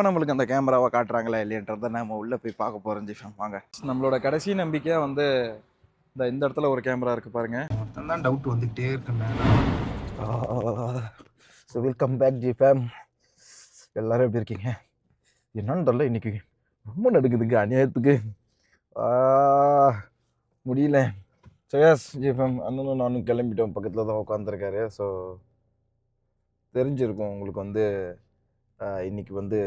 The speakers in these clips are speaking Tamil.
இப்போ நம்மளுக்கு அந்த கேமராவை காட்டுறாங்களா இல்லையன்றதை நம்ம உள்ளே போய் பார்க்க போகிறோம் ஜிஃபம் வாங்க. நம்மளோட கடைசி நம்பிக்கையாக வந்து இந்த இந்த இடத்துல ஒரு கேமரா இருக்குது பாருங்க. தான் டவுட் வந்துகிட்டே இருக்குண்ணே so welcome back G fam எல்லாரும் எப்படி இருக்கீங்க? என்னன்னு தெரியல இன்னைக்கு. ரொம்ப நடுக்குதுங்க அநியாயத்துக்கு. ஆ, முடியல. ஸோ எஸ் ஜி ஃபேம் அண்ணனும் நானும் கிளம்பிட்டோம். பக்கத்தில் தான் உட்காந்துருக்காரு ஸோ தெரிஞ்சிருக்கும் உங்களுக்கு வந்து இன்னைக்கு வந்து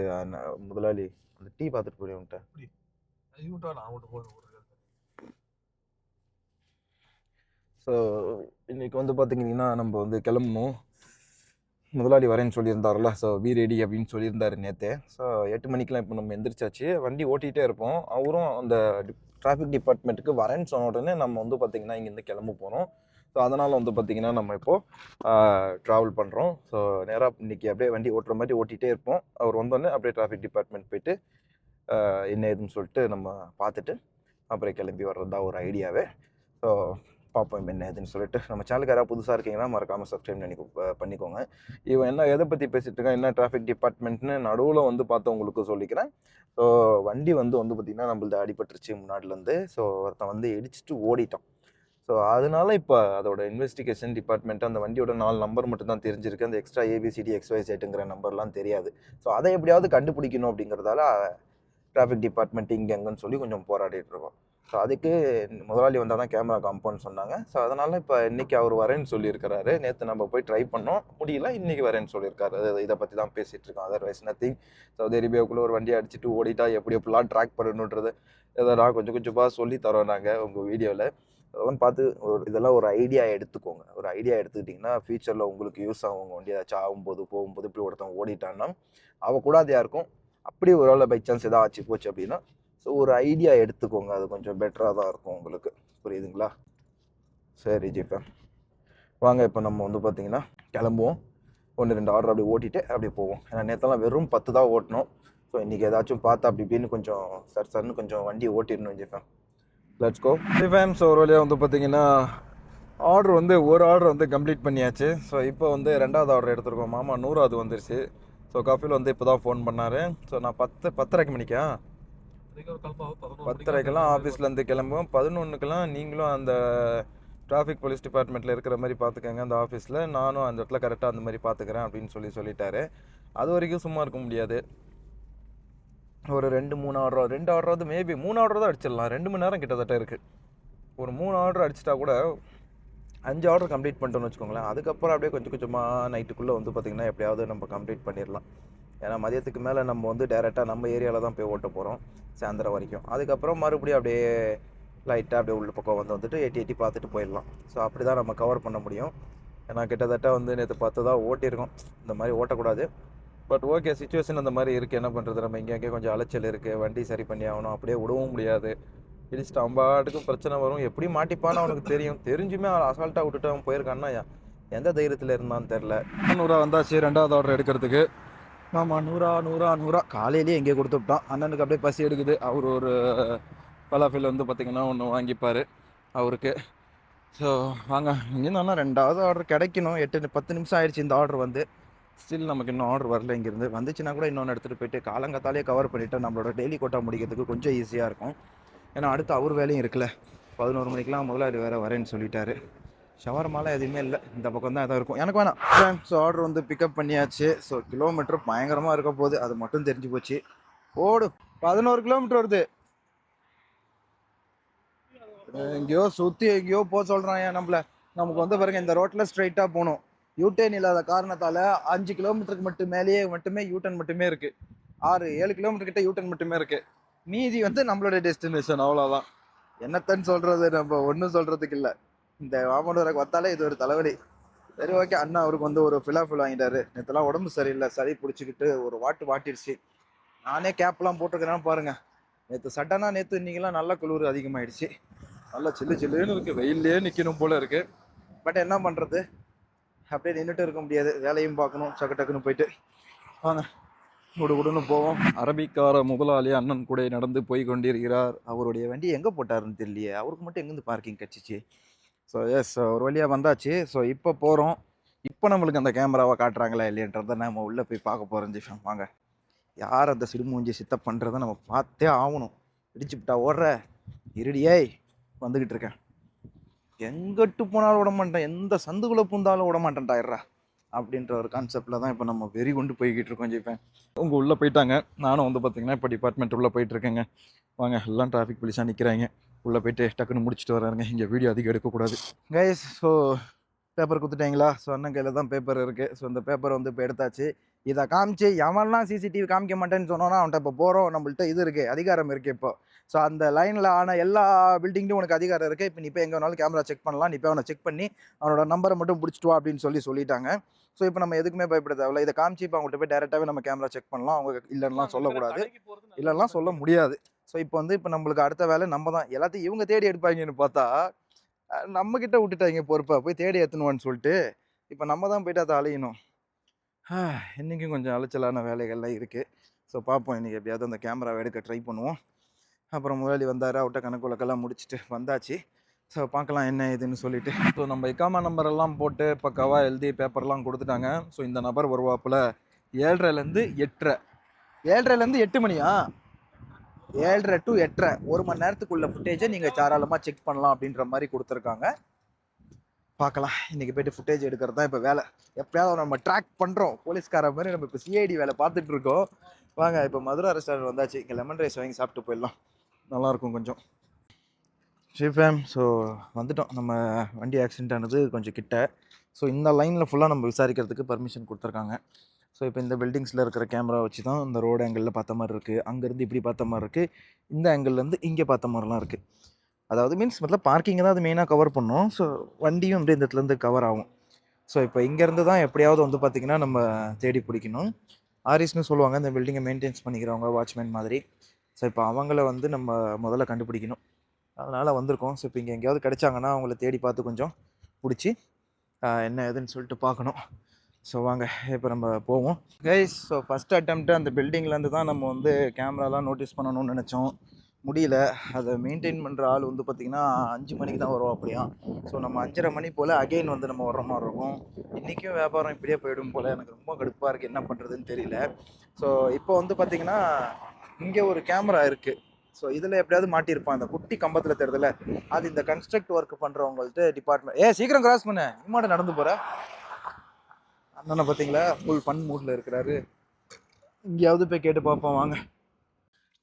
முதலாளி அந்த டீ பார்த்துட்டு போயிட்டேன் நான் மட்டும் போதும் ஸோ இன்னைக்கு வந்து பார்த்தீங்கன்னா நம்ம வந்து கிளம்பணும். முதலாளி வரேன்னு சொல்லியிருந்தார்ல ஸோ பி ரெடி அப்படின்னு சொல்லியிருந்தாரு நேற்று ஸோ எட்டு மணிக்கெலாம் இப்போ நம்ம எந்திரிச்சாச்சு. வண்டி ஓட்டிகிட்டே இருப்போம். அவரும் அந்த டிராஃபிக் டிபார்ட்மெண்ட்டுக்கு வரேன்னு சொன்ன உடனே நம்ம வந்து பார்த்திங்கன்னா இங்கேருந்து கிளம்ப போகிறோம் ஸோ அதனால் வந்து பார்த்திங்கன்னா நம்ம இப்போது ட்ராவல் பண்ணுறோம் ஸோ நேராக இன்றைக்கி அப்படியே வண்டி ஓட்டுற மாதிரி ஓட்டிகிட்டே இருப்போம். அவர் வந்தோடனே அப்படியே டிராஃபிக் டிபார்ட்மெண்ட் போயிட்டு என்ன ஏதுன்னு சொல்லிட்டு நம்ம பார்த்துட்டு அப்புறம் கிளம்பி வர்றது தான் ஒரு ஐடியாவே ஸோ பார்ப்போம் என்ன ஏதுன்னு சொல்லிட்டு. நம்ம சேனலுக்கு யாராவது புதுசாக இருக்கீங்கன்னா மறக்காமல் சப்ஸ்கிரைப் பண்ணி பண்ணிக்கோங்க. இவன் என்ன எதை பற்றி பேசிட்டு இருக்கான் என்ன டிராஃபிக் டிபார்ட்மெண்ட்னு நடுவில் வந்து பார்த்தவங்களுக்கு சொல்லிக்கிறேன். ஸோ வண்டி வந்து வந்து பார்த்திங்கன்னா நம்மளது அடிபட்டுருச்சு முன்னாடிலேருந்து ஸோ ஒருத்தன் வந்து இடிச்சிட்டு ஓடிட்டான். ஸோ அதனால இப்போ அதோட இன்வெஸ்டிகேஷன் டிபார்ட்மெண்ட் அந்த வண்டியோட நாலு நம்பர் மட்டும் தான் தெரிஞ்சிருக்கு. அந்த எக்ஸ்ட்ரா ஏபிசிடி எக்ஸ்ஒய் செட்டுங்கிற நம்பர்லாம் தெரியாது. ஸோ அதை எப்படியாவது கண்டுபிடிக்கணும் அப்படிங்கிறதால டிராஃபிக் டிபார்ட்மெண்ட் இங்கே எங்கன்னு சொல்லி கொஞ்சம் போராடிட்டு இருக்கோம். ஸோ அதுக்கு முதலாளி வந்தால் தான் கேமரா காம்பவுண்ட் சொன்னாங்க. ஸோ அதனால் இப்போ இன்றைக்கி அவர் வரேன்னு சொல்லியிருக்கிறாரு. நேற்று நம்ம போய் ட்ரை பண்ணோம். முடியல இன்றைக்கி வரேன்னு சொல்லியிருக்காரு. அது இதை பற்றி தான் பேசிகிட்டு இருக்கோம். அதர்வைஸ் நத்திங் சவுதி அரேபியாவுக்குள்ளே ஒரு வண்டியை அடிச்சுட்டு ஓடிட்டா எப்படி எப்படிலாம் ட்ராக் பண்ணணுன்றது எதனா கொஞ்சம் கொஞ்சமாக சொல்லி தரோம் நாங்கள் உங்கள் வீடியோவில் அதெல்லாம் பார்த்து ஒரு இதெல்லாம் ஒரு ஐடியா எடுத்துக்கோங்க. ஒரு ஐடியா எடுத்துக்கிட்டிங்கன்னா ஃப்யூச்சரில் உங்களுக்கு யூஸ் ஆகும். உங்கள் வண்டி ஏதாச்சும் ஆகும்போது போகும்போது இப்படி ஒருத்தன் ஓடிட்டான்னா அவள் கூட அது யாருக்கும் அப்படி ஒரு வேளை பை சான்ஸ் எதாவது ஆச்சு போச்சு அப்படின்னா ஸோ ஒரு ஐடியா எடுத்துக்கோங்க. அது கொஞ்சம் பெட்டராக தான் இருக்கும் உங்களுக்கு. புரியுதுங்களா? சரி ஜிப்பா வாங்க இப்போ நம்ம வந்து பார்த்தீங்கன்னா கிளம்புவோம். ஒன்று ரெண்டு ஆர்டர் அப்படியே ஓட்டிட்டு அப்படியே போவோம். ஏன்னா நேற்றெல்லாம் வெறும் பத்து தான் ஓட்டணும். ஸோ இன்றைக்கி ஏதாச்சும் பார்த்து அப்படி இப்படின்னு கொஞ்சம் சர் சர்னு கொஞ்சம் வண்டி ஓட்டிடணும் ஜிப்பேன் லட்ச்கோ கோ ஸோ ஒரு வழியாக வந்து பார்த்தீங்கன்னா ஆர்டர் வந்து ஒரு ஆர்டர் வந்து கம்ப்ளீட் பண்ணியாச்சு. ஸோ இப்போ வந்து ரெண்டாவது ஆர்டர் எடுத்திருக்கோம். மாமா நூறாவது வந்துருச்சு. ஸோ காஃபியில் வந்து இப்போ தான் ஃபோன் பண்ணார். ஸோ நான் பத்து பத்தரைக்கு மணிக்கா? பத்தரைக்கெல்லாம் ஆஃபீஸ்லேருந்து கிளம்புவோம். பதினொன்றுக்கெல்லாம் நீங்களும் அந்த டிராஃபிக் போலீஸ் டிபார்ட்மெண்ட்டில் இருக்கிற மாதிரி பார்த்துக்கங்க. அந்த ஆஃபீஸில் நானும் அந்த இடத்துல கரெக்டாக அந்த மாதிரி பார்த்துக்கிறேன் அப்படின்னு சொல்லி சொல்லிட்டாரு. அது வரைக்கும் சும்மா இருக்க முடியாது. ஒரு ரெண்டு மூணு ஆர்டர் ரெண்டு ஆர்டராவது மேபி மூணு ஆர்டர் தான் அடிச்சிடலாம். ரெண்டு மணி நேரம் கிட்டத்தட்ட இருக்குது ஒரு மூணு ஆர்டர் அடிச்சிட்டா கூட அஞ்சு ஆர்டர் கம்ப்ளீட் பண்ணிட்டோம்னு வச்சுக்கோங்களேன். அதுக்கப்புறம் அப்படியே கொஞ்சம் கொஞ்சமாக நைட்டுக்குள்ளே வந்து பார்த்திங்கன்னா எப்படியாவது நம்ம கம்ப்ளீட் பண்ணிடலாம். ஏன்னா மதியத்துக்கு மேலே நம்ம வந்து டேரெக்டாக நம்ம ஏரியாவில் தான் போய் ஓட்ட போகிறோம் சாயந்தரம் வரைக்கும். அதுக்கப்புறம் மறுபடியும் அப்படியே லைட்டாக அப்படியே உள்ள பக்கம் வந்து வந்துட்டு எட்டி எட்டி பார்த்துட்டு போயிடலாம். ஸோ அப்படி தான் நம்ம கவர் பண்ண முடியும். ஏன்னா கிட்டத்தட்ட வந்து நேற்று பார்த்து தான் ஓட்டியிருக்கோம். இந்த மாதிரி ஓட்டக்கூடாது. பட் ஓகே சுச்சுவேஷன் அந்த மாதிரி இருக்குது என்ன பண்ணுறது நம்ம இங்கே கொஞ்சம் அலைச்சல் இருக்குது வண்டி சரி பண்ணி ஆகணும். அப்படியே விடவும் முடியாது. இடிச்சுட்டு அம்பாட்டுக்கும் பிரச்சனை வரும். எப்படி மாட்டிப்பான்னு அவனுக்கு தெரியும். தெரிஞ்சுமே அவன் அசால்ட்டாக விட்டுட்டு அவன் போயிருக்கான்னா எந்த தைரியத்தில் இருந்தான்னு தெரில நூறா வந்தாச்சு. ரெண்டாவது ஆர்டர் எடுக்கிறதுக்கு. ஆமாம் நூறா நூறா நூறா. காலையிலேயே எங்கேயே கொடுத்து விட்டான். அண்ணனுக்கு அப்படியே பசி எடுக்குது. அவர் ஒரு பலாஃபில் வந்து பார்த்திங்கன்னா ஒன்று வாங்கிப்பார் அவருக்கு. ஸோ வாங்க. இங்கேருந்து ரெண்டாவது ஆர்டர் கிடைக்கணும். எட்டு பத்து நிமிஷம் ஆயிடுச்சு இந்த ஆர்டர் வந்து. ஸ்டில் நமக்கு இன்னும் ஆர்டர் வரல இங்கேருந்து. வந்துச்சுன்னா கூட இன்னொன்று எடுத்துகிட்டு போயிட்டு காலங்காத்தாலே கவர் பண்ணிவிட்டு நம்மளோட டெய்லி கோட்டா முடிக்கிறதுக்கு கொஞ்சம் ஈஸியாக இருக்கும். ஏன்னா அடுத்து அவர் வேலையும் இருக்குல்ல. பதினோரு மணிக்கெலாம் முதலாளி வேறு வரேன்னு சொல்லிட்டாரு. ஷவர்மாலாம் எதுவுமே இல்லை. இந்த பக்கம் தான் எதாவது இருக்கும். எனக்கு வேணாம். ஸோ ஆர்டர் வந்து பிக்கப் பண்ணியாச்சு. ஸோ கிலோமீட்டர் பயங்கரமாக இருக்க போகுது. அது மட்டும் தெரிஞ்சு போச்சு. ஓடு. பதினோரு கிலோமீட்டர் வருது. எங்கேயோ சுற்றி எங்கேயோ போக சொல்கிறான் ஏன் நம்மள. நமக்கு வந்து பாருங்க இந்த ரோட்டில் ஸ்ட்ரைட்டாக போகணும். யூட்டர்ன் இல்லாத காரணத்தால் அஞ்சு கிலோமீட்டருக்கு மட்டும் மேலேயே மட்டுமே யூடன் மட்டுமே இருக்குது ஆறு ஏழு கிலோமீட்டர் கிட்ட யூடன் மட்டுமே இருக்குது மீதி வந்து நம்மளோட டெஸ்டினேஷன் அவ்வளோதான் என்னத்தன்னு சொல்கிறது நம்ம ஒன்றும் சொல்கிறதுக்கு இல்லை. இந்த வாமனூரை வந்தாலே இது ஒரு தலைவலி. சரி ஓகே அண்ணா அவருக்கு வந்து ஒரு ஃபிலாஃபில் வாங்கிட்டாரு. நேற்றுலாம் உடம்பு சரியில்லை. சளி பிடிச்சிக்கிட்டு ஒரு வாட்டு வாட்டிடுச்சு நானே கேப்லாம் போட்டிருக்கிறேன்னு பாருங்கள் நேற்று சட்டனாக நேற்று இன்றைக்கெல்லாம் நல்ல குளிர் அதிகமாகிடுச்சு நல்லா சில்லு சில்லுன்னு இருக்குது வெயிலே நிற்கணும் போல இருக்குது பட் என்ன பண்ணுறது அப்படியே நின்றுட்டு இருக்க முடியாது. வேலையும் பார்க்கணும். சக்கு டக்குன்னு போயிட்டு. வாங்க. குடு குடுன்னு போவோம். அரபிக்கார முதலாளி அண்ணன் கூட நடந்து போய் கொண்டிருக்கிறார். அவருடைய வண்டி எங்கே போட்டாருன்னு தெரியலையே. அவருக்கு மட்டும் எங்கேருந்து பார்க்கிங் கிடச்சிச்சு? ஸோ எஸ் ஒரு வழியாக வந்தாச்சு. ஸோ இப்போ போகிறோம் இப்போ நம்மளுக்கு அந்த கேமராவை காட்டுறாங்களா இல்லையன்றதை நம்ம உள்ளே போய் பார்க்க போகிறோம் ஜிஃபம் வாங்க. யார் அந்த சிடுமூஞ்சி சித்தப் பண்ணுறதை நம்ம பார்த்தே ஆகணும். இடிச்சுப்பிட்டா ஓடுற. இருடியே வந்துக்கிட்டு இருக்கேன். எங்கிட்டு போனாலும் விட மாட்டேன். எந்த சந்துக்குள்ளே பூந்தாலும் விட மாட்டேன்டாயிடுறா அப்படின்ற ஒரு கான்செப்டில் தான் இப்போ நம்ம வெறி கொண்டு போய்கிட்டு இருக்கோம் ஜெய்ப்பேன் உங்கள் உள்ளே போயிட்டாங்க. நானும் வந்து பார்த்தீங்கன்னா இப்போ டிபார்ட்மெண்ட் உள்ளே போயிட்டுருக்கேங்க வாங்க எல்லாம் டிராஃபிக் போலீஸாக நிற்கிறாங்க உள்ளே போயிட்டு டக்குன்னு முடிச்சுட்டு வராருங்க. இங்கே வீடியோ அதிகம் எடுக்கக்கூடாது. கைஸ் ஸோ பேப்பர் கொடுத்துட்டீங்களா? ஸோ அண்ணன் கையில் தான் பேப்பர் இருக்குது ஸோ இந்த பேப்பரை வந்து இப்போ எடுத்தாச்சு. இதை காமிச்சு எவன்லாம் சிசிடிவி காமிக்க மாட்டேன்னு சொன்னோன்னா அவன்கிட்ட இப்போ போகிறோம் நம்மள்ட்ட இது இருக்குது அதிகாரம் இருக்குது இப்போ. ஸோ அந்த லைனில் ஆன எல்லா பில்டிங்லையும் உனக்கு அதிகாரம் இருக்குது இப்போ நீ இப்போ எங்கே வேணாலும் கேமரா செக் பண்ணலாம். நீ இப்போ அவனை செக் பண்ணி அவனோட நம்பரை மட்டும் பிடிச்சிட்டு வா அப்படின்னு சொல்லி சொல்லிட்டாங்க. ஸோ இப்போ நம்ம எதுக்குமே பயப்பட தேவையில்ல. இதை காமிச்சு இப்போ அவங்கள்ட்ட போய் டேரெக்டாகவே நம்ம கேமரா செக் பண்ணலாம். அவங்க இல்லைன்னா சொல்லக்கூடாது. இல்லைன்னா சொல்ல முடியாது. ஸோ இப்போ வந்து இப்போ நம்மளுக்கு அடுத்த வேலை நம்ம தான். எல்லாத்தையும் இவங்க தேடி எடுப்பாங்கன்னு பார்த்தா அஹ், நம்ம கிட்ட விட்டுட்டாங்க பொறுப்பா? போய் தேடி எடுத்துணுவான்னு சொல்லிட்டு இப்போ நம்ம தான் போயிட்டு அதை அலையணும். இன்றைக்கும் கொஞ்சம் அலைச்சலான வேலைகள்லாம் இருக்குது ஸோ பார்ப்போம். இன்றைக்கி எப்படியாவது அந்த கேமராவை எடுக்க ட்ரை பண்ணுவோம். அப்புறம் முதலாளி வந்தார் அவர்கிட்ட கணக்கு வழக்கெல்லாம் முடிச்சுட்டு வந்தாச்சு. ஸோ பார்க்கலாம் என்ன ஏதுன்னு சொல்லிட்டு. ஸோ நம்ம இக்காமா நம்பரெல்லாம் போட்டு பக்காவாக எழுதி பேப்பர்லாம் கொடுத்துட்டாங்க. ஸோ இந்த நபர் வருவாப்புல ஏழ்ரைலேருந்து எட்டரை ஏழ்ரைலேருந்து எட்டு மணியா? ஏழ்ரை டு எட்டரை ஒரு மணி நேரத்துக்குள்ள ஃபுட்டேஜை நீங்கள் தாராளமாக செக் பண்ணலாம் அப்படின்ற மாதிரி கொடுத்துருக்காங்க. பார்க்கலாம். இன்றைக்கி போயிட்டு ஃபுட்டேஜ் எடுக்கிறது தான் இப்போ வேலை. எப்பயாவது நம்ம ட்ராக் பண்ணுறோம் போலீஸ்கார மாதிரி நம்ம இப்போ சிஐடி வேலை பார்த்துட்டு இருக்கோம். வாங்க இப்போ மதுரா ரெஸ்டாரண்ட் வந்தாச்சு. இங்கே லெமன் ரைஸ் வாங்கி சாப்பிட்டு போயிடலாம். நல்லாயிருக்கும் கொஞ்சம். ஷிஃபேம் ஸோ வந்துட்டோம். நம்ம வண்டி ஆக்சிடென்ட் ஆனது கொஞ்சம் கிட்ட. ஸோ இந்த லைனில் ஃபுல்லாக நம்ம விசாரிக்கிறதுக்கு பர்மிஷன் கொடுத்துருக்காங்க. ஸோ இப்போ இந்த பில்டிங்ஸில் இருக்கிற கேமரா வச்சு தான் இந்த ரோடு ஆங்கிளில் பார்த்த மாதிரி இருக்குது அங்கேருந்து இப்படி பார்த்த மாதிரி இருக்குது இந்த ஆங்கிள்லேருந்து இங்கே பார்த்த மாதிரிலாம் இருக்குது அதாவது மீன்ஸ் மொத்தம் பார்க்கிங்கை தான் அது மெயினாக கவர் பண்ணும். ஸோ வண்டியும் அப்படியே இந்த இடத்துலேருந்து கவர் ஆகும். ஸோ இப்போ இங்கேருந்து தான் எப்படியாவது வந்து பார்த்திங்கன்னா நம்ம தேடி பிடிக்கணும். ஆரிஸ்னு சொல்லுவாங்க. இந்த பில்டிங்கை மெயின்டைன்ஸ் பண்ணிக்கிறவங்க வாட்ச்மேன் மாதிரி. ஸோ இப்போ அவங்கள வந்து நம்ம முதல்ல கண்டுபிடிக்கணும். அதனால் வந்திருக்கோம். ஸோ இப்போ இங்கே எங்கேயாவது கிடைச்சாங்கன்னா அவங்கள தேடி பார்த்து கொஞ்சம் பிடிச்சி என்ன ஏதுன்னு சொல்லிட்டு பார்க்கணும். ஸோ வாங்க இப்போ நம்ம போவோம். கைஸ் ஸோ ஃபஸ்ட் அட்டம்ப்ட்டு அந்த பில்டிங்லேருந்து தான் நம்ம வந்து கேமராலாம் நோட்டீஸ் பண்ணணும்னு நினச்சோம். முடியல. அதை மெயின்டைன் பண்ணுற ஆள் வந்து பார்த்திங்கன்னா அஞ்சு மணிக்கு தான் வரும் அப்படியா. ஸோ நம்ம அஞ்சரை மணி போல் அகைன் வந்து நம்ம வர்ற மாதிரி இருக்கும். இன்றைக்கும் வியாபாரம் இப்படியே போயிடும் போல். எனக்கு ரொம்ப கடுப்பாக இருக்குது என்ன பண்ணுறதுன்னு தெரியல. ஸோ இப்போ வந்து பார்த்திங்கன்னா இங்கே ஒரு கேமரா இருக்குது ஸோ இதில் எப்படியாவது மாட்டியிருப்பான் அந்த குட்டி கம்பத்தில் தெரியுதுல? அது இந்த கன்ஸ்ட்ரக்ட் ஒர்க் பண்ணுறவங்கள்ட்ட டிபார்ட்மெண்ட் ஏ சீக்கிரம் கிராஸ் பண்ண. இம்மாட்ட நடந்து போகிற அண்ணனை பார்த்தீங்களா? ஃபுல் ஃபன் மூடில் இருக்கிறாரு. இங்கேயாவது போய் கேட்டு பார்ப்போம் வாங்க.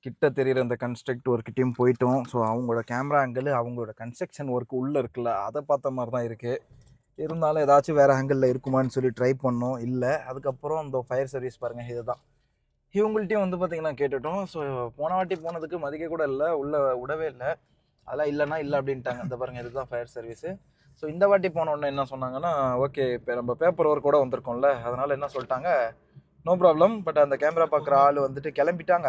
கிட்ட தெரிகிற அந்த கன்ஸ்ட்ரக்ட் ஒர்க்கிட்டையும் போயிட்டோம். ஸோ அவங்களோட கேமரா ஆங்கிள் அவங்களோட கன்ஸ்ட்ரக்ஷன் ஒர்க் உள்ளே இருக்குல்ல அதை பார்த்த மாதிரி தான் இருக்குது இருந்தாலும் ஏதாச்சும் வேறு ஆங்கிளில் இருக்குமான்னு சொல்லி ட்ரை பண்ணோம். இல்லை அதுக்கப்புறம் இந்த ஃபயர் சர்வீஸ் பாருங்கள் இதுதான். இவங்கள்ட்டையும் வந்து பார்த்தீங்கன்னா கேட்டுட்டோம். ஸோ போன வாட்டி போனதுக்கு மதிக்க கூட இல்லை உள்ளே விடவே இல்லை. அதெல்லாம் இல்லைன்னா இல்லை அப்படின்ட்டாங்க. இந்த பாருங்கள் இதுதான் ஃபயர் சர்வீஸு ஸோ இந்த வாட்டி போன உடனே என்ன சொன்னாங்கன்னா ஓகே இப்போ நம்ம பேப்பர் ஒர்க் கூட வந்திருக்கோம்ல. அதனால் என்ன சொல்லிட்டாங்க நோ ப்ராப்ளம் பட் அந்த கேமரா பார்க்குற ஆள் வந்துட்டு கிளம்பிட்டாங்க.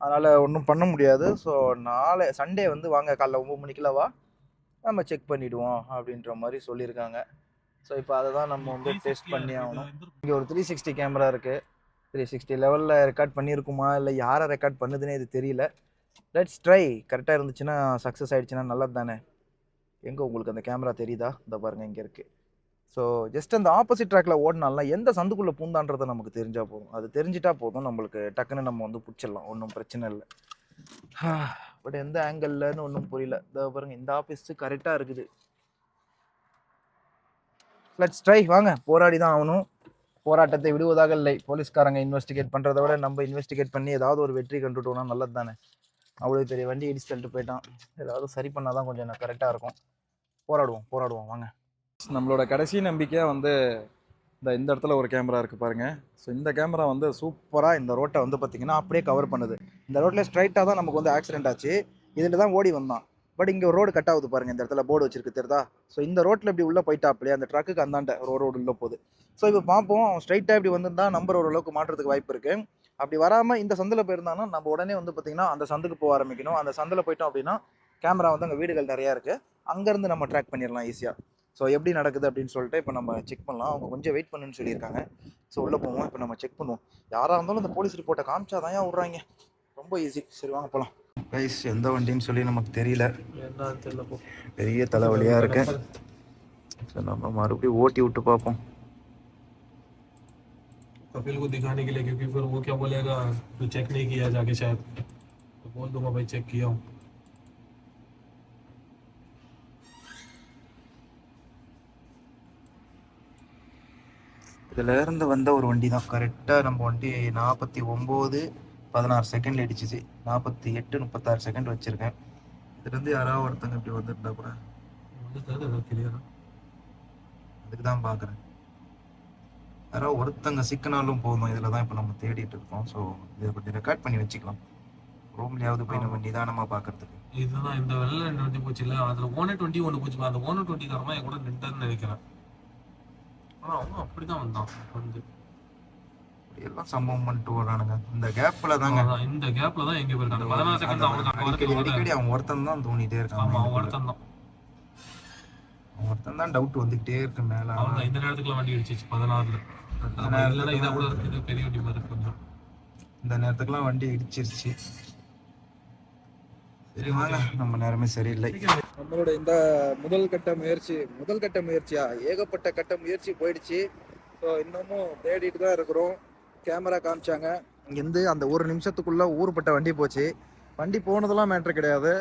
அதனால் ஒன்றும் பண்ண முடியாது. ஸோ நாளை சண்டே வந்து வாங்க காலைல ஒம்பது மணிக்கெல்லாம் வா. நம்ம செக் பண்ணிவிடுவோம் அப்படின்ற மாதிரி சொல்லியிருக்காங்க. ஸோ இப்போ அதை தான் நம்ம வந்து டெஸ்ட் பண்ணி ஆகணும். இங்கே ஒரு த்ரீ சிக்ஸ்டி கேமரா இருக்குது த்ரீ சிக்ஸ்டி லெவலில் ரெக்கார்ட் பண்ணியிருக்குமா இல்லை யாரை ரெக்கார்ட் பண்ணுதுன்னே இது தெரியல. லெட்ஸ் ட்ரை கரெக்டாக இருந்துச்சுன்னா சக்ஸஸ் ஆகிடுச்சுன்னா நல்லது தானே எங்கே உங்களுக்கு அந்த கேமரா தெரியுதா? இந்த பாருங்கள் இங்கே இருக்குது ஸோ ஜஸ்ட் அந்த ஆப்போசிட் ட்ராக்கில் ஓடினாலாம் எந்த சந்துக்குள்ளே பூந்தான்றதை நமக்கு தெரிஞ்சால் போதும். அது தெரிஞ்சிட்டா போதும். நம்மளுக்கு டக்குன்னு நம்ம வந்து பிடிச்சிடலாம். ஒன்றும் பிரச்சனை இல்லை. பட் எந்த ஆங்கிள்லன்னு ஒன்றும் புரியல. இந்த பாருங்க இந்த ஆஃபீஸு கரெக்டாக இருக்குது. லெட்ஸ் ட்ரை வாங்க போராடி தான் ஆகணும். போராட்டத்தை விடுவதாக இல்லை. போலீஸ்காரங்க இன்வெஸ்டிகேட் பண்ணுறத விட நம்ம இன்வெஸ்டிகேட் பண்ணி ஏதாவது ஒரு வெற்றி கண்டுட்டோம்னா நல்லது தானே அவ்வளோ பெரிய வண்டி இடிச்சு தள்ளிட்டு போயிட்டான். ஏதாவது சரி பண்ணால் தான் கொஞ்சம் கரெக்டாக இருக்கும். போராடுவோம் போராடுவோம். வாங்க. நம்மளோட கடைசி நம்பிக்கையாக வந்து இந்த இந்த இடத்துல ஒரு கேமரா இருக்குது பாருங்கள் ஸோ இந்த கேமரா வந்து சூப்பராக இந்த ரோட்டை வந்து பார்த்திங்கன்னா அப்படியே கவர் பண்ணுது. இந்த ரோட்டில் ஸ்ட்ரைட்டாக தான் நமக்கு வந்து ஆக்சிடென்ட் ஆச்சு. இதில் தான் ஓடி வந்தான். பட் இங்கே ரோடு கட் ஆகுது பாருங்கள் இந்த இடத்துல போர்டு வச்சிருக்கு தெரியுதா? ஸோ இந்த ரோட்டில் இப்படி உள்ளே போயிட்டாப்லையே? அந்த ட்ரக்குக்கு அந்தாண்ட ஒரு ரோடு உள்ளே போகுது. ஸோ இப்போ பார்ப்போம். ஸ்ட்ரைட்டாக இப்படி வந்திருந்தா நம்பர் ஓரளவுக்கு மாற்றுறதுக்கு வாய்ப்பு இருக்குது அப்படி வராமல் இந்த சந்தில் போயிருந்தாங்கன்னா நம்ம உடனே வந்து பார்த்திங்கன்னா அந்த சந்துக்கு போக ஆரம்பிக்கணும். அந்த சந்தில் போயிட்டோம் அப்படின்னா கேமரா வந்து அங்கே வீடுகள் நிறையா இருக்குது அங்கேருந்து நம்ம ட்ராக் பண்ணிடலாம் ஈஸியாக ஸோ எப்படி நடக்குது அப்படின்னு சொல்லிட்டு இப்போ நம்ம செக் பண்ணலாம். அவங்க கொஞ்சம் வெயிட் பண்ணுன்னு சொல்லியிருக்காங்க. ஸோ உள்ளே போவோம். இப்போ நம்ம செக் பண்ணுவோம். யாராக இருந்தாலும் இந்த போலீஸ் ரிப்போர்ட்டை காமிச்சா தான் விட்றாங்க. ரொம்ப ஈஸி சரி வாங்க போகலாம் கைஸ் எந்த வண்டின்னு சொல்லி நமக்கு தெரியல என்ன தெரியல போ பெரிய தலைவலியாக இருக்கு ஸோ நம்ம மறுபடியும் ஓட்டி விட்டு பார்ப்போம் कपिल को दिखाने के लिए क्योंकि फिर वो क्या बोलेगा तू चेक नहीं किया जाके शायद तो बोल दूंगा भाई चेक किया हूँ இதுல இருந்து வந்த ஒரு வண்டி தான் கரெக்டாக நம்ம வண்டி நாற்பத்தி ஒம்பது பதினாறு செகண்ட் அடிச்சிச்சு. நாற்பத்தி எட்டு முப்பத்தாறு செகண்ட் வச்சிருக்கேன். இதுலேருந்து யாராவது ஒருத்தங்க இப்படி வந்துருந்தா கூட அதுக்கு தான் பார்க்குறேன் யாராவது ஒருத்தங்க சிக்கினாலும் போதும். இதில் தான் இப்போ நம்ம தேடிட்டு இருக்கோம். ஸோ இதை கொஞ்சம் ரெக்கார்ட் பண்ணி வச்சுக்கலாம். ரூம்லையாவது போய் நம்ம நிதானமாக பார்க்கறதுக்கு இதுதான் இந்த வெள்ள ரெண்டு வண்டி போச்சு இல்ல. அதுல ஓனர் டுவெண்ட்டி ஒன்று போச்சு. அந்த ஓனர் டுவெண்ட்டி காரமா என் கூட நின்றுன்னு நினைக்கிறேன். ஆனா அவன் அப்படிதான் வந்தான். வந்து எல்லாம் சம்பவம் பண்ணிட்டு வரானுங்க இந்த கேப்பில் தாங்க. இந்த கேப்ல தான் எங்க போயிருக்காங்க. பதினாறு செகண்ட் அவனுக்கு அங்க அடிக்கடி அடிக்கடி அவன் ஒருத்தன் தான் தோணிட்டே இருக்கான் ஆமா அவன் ஒருத்தன் தான். அவன் ஒருத்தன் தான் டவுட் வந்துகிட்டே இருக்கு மேல. அவன் இந்த நேரத்துக்குள்ள வண்டி அடிச்சிச்சு பதினாறுல. இல்லைன்னா இதை கூட இது பெரிய வண்டி மாதிரி இருக்கு கொஞ்சம். இந்த நேரத்துக்குலாம் வண்டி இடிச்சிருச்சு. சரி வாங்க. நம்ம நேரமே சரியில்லை. நம்மளோட இந்த முதல் கட்ட முயற்சி முதல் கட்ட முயற்சியா? ஏகப்பட்ட கட்ட முயற்சி போயிடுச்சு. ஸோ இன்னமும் தேடிட்டு தான் இருக்கிறோம். கேமரா காமிச்சாங்க. இங்கேருந்து அந்த ஒரு நிமிஷத்துக்குள்ள ஊருப்பட்ட வண்டி போச்சு. வண்டி போனதெல்லாம் மேட்ரு கிடையாது.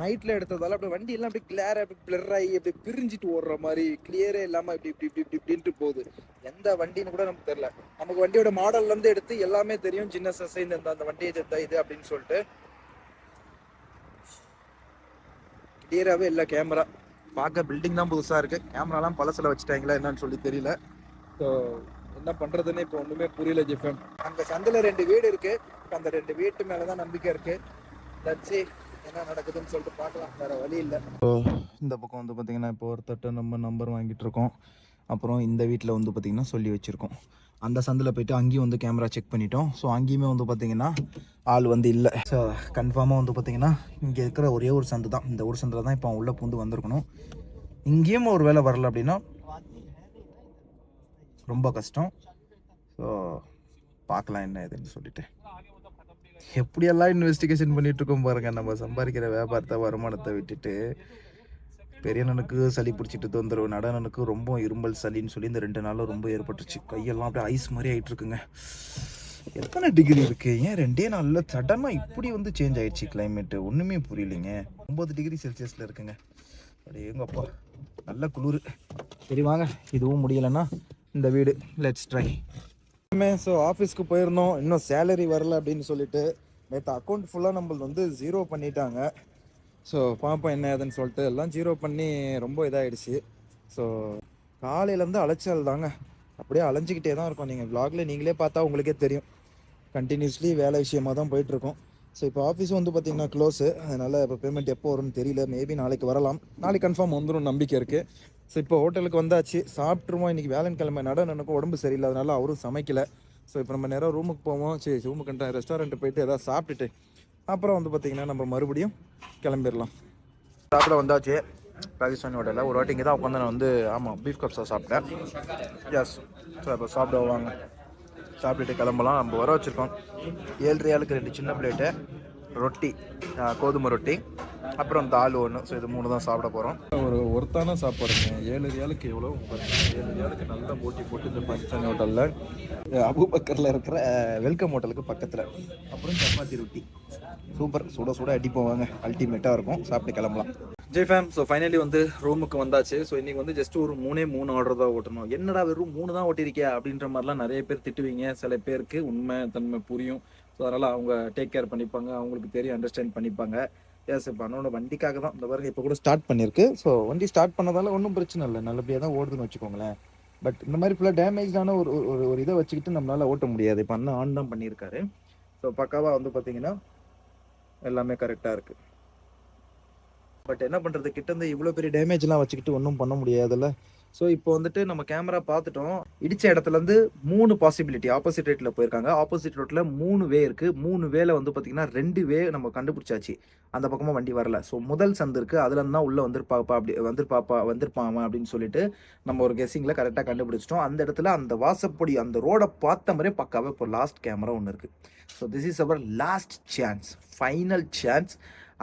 நைட்டில் எடுத்ததால அப்படி வண்டி எல்லாம் அப்படி கிளியராக அப்படி பிளர் ஆகி அப்படி பிரிஞ்சிட்டு ஓடுற மாதிரி கிளியரே இல்லாமல் இப்படி இப்படி இப்படி இப்படி இப்படின்ட்டு போகுது. எந்த வண்டின்னு கூட நமக்கு தெரியல. நமக்கு வண்டியோட மாடல்ல இருந்து எடுத்து எல்லாமே தெரியும். சின்ன சசை இந்த அந்த வண்டி இது அப்படின்னு சொல்லிட்டு. கிளியராகவே இல்லை கேமரா. பார்க்க பில்டிங் தான் புதுசாக இருக்கு. கேமராலாம் பழசில் வச்சுட்டாங்களா என்னன்னு சொல்லி தெரியல. ஸோ என்ன பண்ணுறதுன்னு இப்போ ஒன்றுமே புரியல ஜிஃபம் அங்கே சந்தில் ரெண்டு வீடு இருக்கு. அந்த ரெண்டு வீட்டு மேலே தான் நம்பிக்கை இருக்கு. லட்சி என்ன நடக்குதுன்னு சொல்லிட்டு பார்க்கலாம். வேற வழி இல்லை. இப்போ இந்த பக்கம் வந்து பார்த்தீங்கன்னா இப்போ ஒருத்தட்ட நம்ம நம்பர் வாங்கிட்டு இருக்கோம். அப்புறம் இந்த வீட்டில் வந்து பார்த்தீங்கன்னா சொல்லி வச்சுருக்கோம். அந்த சந்தில் போயிட்டு அங்கேயும் வந்து கேமரா செக் பண்ணிட்டோம். ஸோ அங்கேயுமே வந்து பார்த்தீங்கன்னா ஆள் வந்து இல்லை. ஸோ கன்ஃபார்மாக வந்து பார்த்தீங்கன்னா இங்கே இருக்கிற ஒரே ஒரு சந்து தான் இந்த ஒரு சந்தில் தான் இப்போ உள்ளே பூந்து வந்திருக்கணும். இங்கேயும் ஒரு வேலை வரல அப்படின்னா ரொம்ப கஷ்டம். ஸோ பார்க்கலாம் என்ன ஏதுன்னு சொல்லிட்டு. எப்படியெல்லாம் இன்வெஸ்டிகேஷன் பண்ணிட்டு இருக்கோம் பாருங்க. நம்ம சம்பாதிக்கிற வியாபாரத்தை வருமானத்தை விட்டுட்டு. பெரியண்ணனுக்கு சளி பிடிச்சிட்டு தொந்தரவு நடனனுக்கு ரொம்ப இரும்பல் சளின்னு சொல்லி இந்த ரெண்டு நாளும் ரொம்ப ஏற்பட்டுச்சு கையெல்லாம் அப்படியே ஐஸ் மாதிரி ஆயிட்டு இருக்குங்க எத்தனை டிகிரி இருக்கு? ஏன் ரெண்டே நாளில் சடனாக இப்படி வந்து சேஞ்ச் ஆயிடுச்சு கிளைமேட்டு ஒன்றுமே புரியலைங்க. ஒம்பது டிகிரி செல்சியஸில் இருக்குங்க. அப்படியே எங்கப்பா நல்ல குளிர். சரி வாங்க இதுவும் முடியலைன்னா இந்த வீடு. லெட்ஸ் ட்ரை ஸோ ஆஃபீஸ்க்கு போயிருந்தோம். இன்னும் சேலரி வரல அப்படின்னு சொல்லிட்டு நேற்று அக்கௌண்ட் ஃபுல்லாக நம்மளது வந்து ஜீரோ பண்ணிட்டாங்க. ஸோ பார்ப்போம் என்ன ஏதுன்னு சொல்லிட்டு எல்லாம் ஜீரோ பண்ணி ரொம்ப இதாகிடுச்சு ஸோ காலையிலேருந்து அலைச்சல் தாங்க. அப்படியே அலைஞ்சிக்கிட்டே தான் இருக்கும். நீங்கள் vlogல நீங்களே பார்த்தா உங்களுக்கே தெரியும். கண்டினியூஸ்லி வேலை விஷயமாக தான் போயிட்டுருக்கோம் ஸோ இப்போ ஆஃபீஸும் வந்து பார்த்தீங்கன்னா க்ளோஸு அதனால் இப்போ பேமெண்ட் எப்போ வரும்னு தெரியல. மேபி நாளைக்கு வரலாம். நாளைக்கு கன்ஃபார்ம் வந்துடும் நம்பிக்கை இருக்குது ஸோ இப்போ ஹோட்டலுக்கு வந்தாச்சு. சாப்பிட்ருவோம் இன்றைக்கி வேலன்கிழமை நட எனக்கு உடம்பு சரியில்லை. அதனால அவரும் சமைக்கலை. ஸோ இப்போ நம்ம நேரம் ரூமுக்கு போவோம். சரி ரூமுக்கு ரெஸ்டாரண்ட்டு போயிட்டு எதாவது சாப்பிட்டுட்டு அப்புறம் வந்து பார்த்திங்கன்னா நம்ம மறுபடியும் கிளம்பிடலாம். சாப்பிட வந்தாச்சு. பாகிஸ்தானி ஹோட்டலில் ஒரு வாட்டி இங்கே தான் உட்காந்து நான் வந்து ஆமாம் பீஃப் கப்ஸாக சாப்பிட்டேன். எஸ் ஸோ இப்போ சாப்பிட வாங்க. சாப்பிட்டுட்டு கிளம்பலாம். நம்ம வர வச்சுருக்கோம். ஏழு ரியாலுக்கு ரெண்டு சின்ன பிளேட்டு ரொட்டி கோதுமை ரொட்டி அப்புறம் தால் ஒன்று ஸோ இது மூணு தான் சாப்பிட போகிறோம் ஒரு ஒருத்தான சாப்பாடுங்க ஏழு ரியாலுக்கு எவ்வளோ? பாருங்க ஏழு ரியாலுக்கு நல்லா போட்டி போட்டு இந்த பாகிஸ்தானி ஹோட்டலில். அபுபக்கரில் இருக்கிற வெல்கம் ஹோட்டலுக்கு பக்கத்தில். அப்புறம் சப்பாத்தி ரொட்டி. சூப்பர். சுட சுட அடிப்போம் வாங்க. அல்டிமேட்டாக இருக்கும். சாப்பிட்டு கிளம்பலாம். ஜெய் ஃபேம் ஸோ ஃபைனலி வந்து ரூமுக்கு வந்தாச்சு. ஸோ இன்னைக்கு வந்து ஜஸ்ட் ஒரு மூணே மூணு ஆர்டர் தான் ஓட்டணும். என்னடா வெறும் மூணு தான் ஓட்டியிருக்கியா அப்படின்ற மாதிரிலாம் நிறைய பேர் திட்டுவீங்க. சில பேருக்கு உண்மை தன்மை புரியும். ஸோ அதனால் அவங்க டேக் கேர் பண்ணிப்பாங்க. அவங்களுக்கு தெரியும் அண்டர்ஸ்டாண்ட் பண்ணிப்பாங்க. எஸ் இப்போ அண்ணோட வண்டிக்காக தான் இந்த பாருங்க இப்போ கூட ஸ்டார்ட் பண்ணியிருக்கு. ஸோ வண்டி ஸ்டார்ட் பண்ணதால ஒன்றும் பிரச்சனை இல்லை. நல்லபடியாக தான் ஓடுதுன்னு வச்சுக்கோங்களேன். பட் இந்த மாதிரி ஃபுல்லாக டேமேஜான ஒரு ஒரு ஒரு இதை வச்சுக்கிட்டு நம்மளால் ஓட்ட முடியாது. இப்போ அண்ணன் ஆன் தான் பண்ணியிருக்காரு. ஸோ பக்காவாக வந்து பார்த்தீங்கன்னா எல்லாமே கரெக்டாக இருக்குது பட் என்ன பண்ணுறது கிட்ட இருந்து இவ்வளோ பெரிய டேமேஜ்லாம் வச்சுக்கிட்டு ஒன்றும் பண்ண முடியாதுல்ல. ஸோ இப்போ வந்துட்டு நம்ம கேமரா பார்த்துட்டோம். இடிச்ச இடத்துல இருந்து மூணு பாசிபிலிட்டி ஆப்போசிட் ரேட்டில் போயிருக்காங்க. ஆப்போசிட் ரோட்டில் மூணு வே இருக்குது மூணு வேல வந்து பார்த்தீங்கன்னா ரெண்டு வே நம்ம கண்டுபிடிச்சாச்சு. அந்த பக்கமாக வண்டி வரல. ஸோ முதல் சந்து இருக்குது அதுல தான் உள்ளே வந்திருப்பாப்பா அப்படி வந்திருப்பாப்பா வந்திருப்பான் அப்படின்னு சொல்லிட்டு நம்ம ஒரு கெஸ்ஸிங்கில் கரெக்டாக கண்டுபிடிச்சிட்டோம். அந்த இடத்துல அந்த வாசப்படி அந்த ரோடை பார்த்த மாதிரியே பக்காவே இப்போ லாஸ்ட் கேமரா ஒன்று இருக்குது so this is our last chance final chance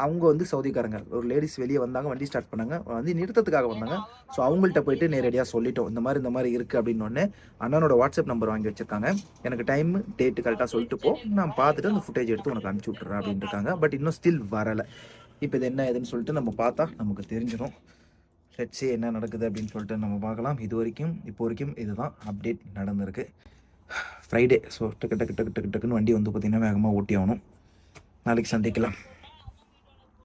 அவங்க வந்து சவுதிக்காரங்க. ஒரு லேடிஸ் வெளியே வந்தாங்க வண்டி ஸ்டார்ட் பண்ணாங்க வந்து நிறுத்தத்துக்காக வந்தாங்க. ஸோ அவங்கள்ட்ட போயிட்டு நேரடியாக சொல்லிட்டோம். இந்த மாதிரி இந்த மாதிரி இருக்குது அப்படின்னு அண்ணனோட வாட்ஸ்அப் நம்பர் வாங்கி வச்சிருக்காங்க. எனக்கு டைம் டேட்டு கரெக்டாக சொல்லிட்டு போ. நான் பார்த்துட்டு அந்த ஃபுட்டேஜ் எடுத்து உனக்கு அனுப்பிச்சி விட்றேன் அப்படின்னு இருக்காங்க. பட் இன்னும் ஸ்டில் வரலை. இப்போ இது என்ன ஏதுன்னு சொல்லிட்டு நம்ம பார்த்தா நமக்கு தெரிஞ்சிடும். லெட்ஸே என்ன நடக்குது அப்படின்னு சொல்லிட்டு நம்ம பார்க்கலாம். இது வரைக்கும் இப்போ வரைக்கும் இதுதான் அப்டேட் நடந்திருக்கு. ஃப்ரைடே ஸோ டக்கு டக்கு டக்கு டக்கு டக்குன்னு வண்டி வந்து பார்த்திங்கன்னா வேகமாக ஓட்டி ஆகணும். நாளைக்கு சந்திக்கலாம்.